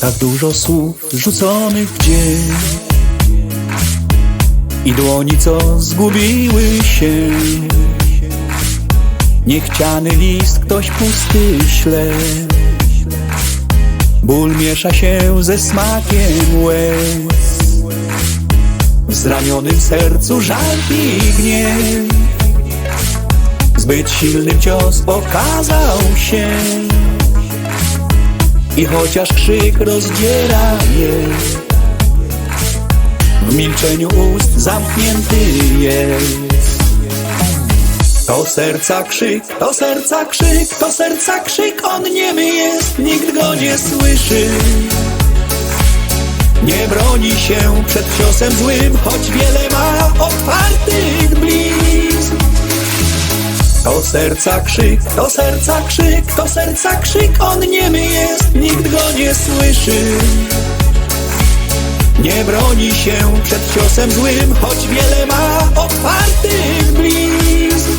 Tak dużo słów rzuconych gdzieś I dłoni, co zgubiły się. Niechciany list ktoś pusty śle Ból miesza się ze smakiem łez. W zranionym sercu żal i Zbyt silny cios okazał się I chociaż krzyk rozdziera je W milczeniu ust zamknięty jest. To serca krzyk, to serca krzyk, to serca krzyk On niemy jest, nikt go nie słyszy. Nie broni się przed ciosem złym Choć wiele ma otwartych blizn to serca krzyk, to serca krzyk, to serca krzyk On niemy jest, nikt go nie słyszy. Nie broni się przed ciosem złym Choć wiele ma otwartych blizn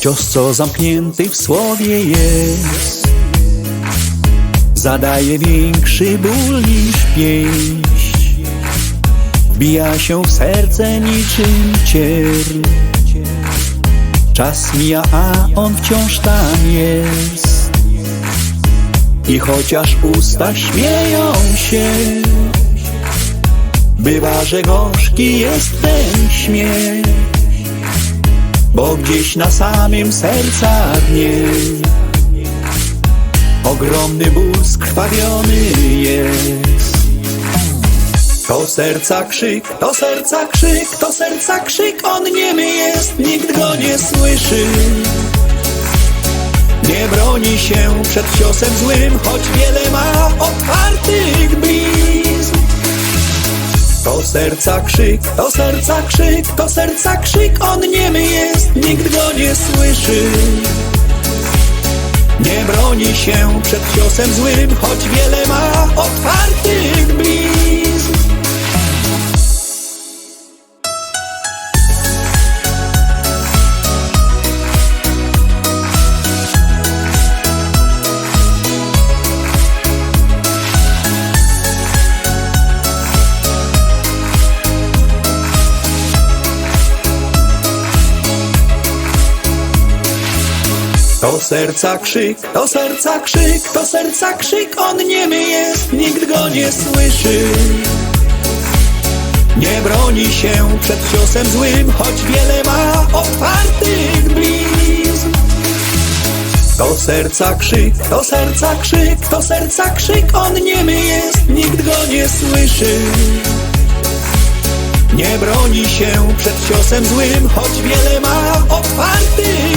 Cios, co zamknięty w słowie jest. Zadaje większy ból niż pieść. Wbija się w serce niczym cierń Czas mija, a on wciąż tam jest. I chociaż usta śmieją się Bywa, że gorzki jest ten śmiech bo gdzieś na samym serca dnie. Ogromny ból skrwawiony jest. To serca krzyk, to serca krzyk, to serca krzyk On niemy jest, nikt go nie słyszy. Nie broni się przed ciosem złym Choć wiele ma otwartych blizn to serca krzyk, to serca krzyk, to serca krzyk On niemy jest, nikt go nie słyszy. Nie broni się przed ciosem złym Choć wiele ma otwartych To serca krzyk, to serca krzyk, to serca krzyk On niemy jest, nikt go nie słyszy. Nie broni się przed ciosem złym Choć wiele ma otwartych blizn. To serca krzyk, to serca krzyk, to serca krzyk On niemy jest, nikt go nie słyszy. Nie broni się przed ciosem złym, choć wiele ma otwartych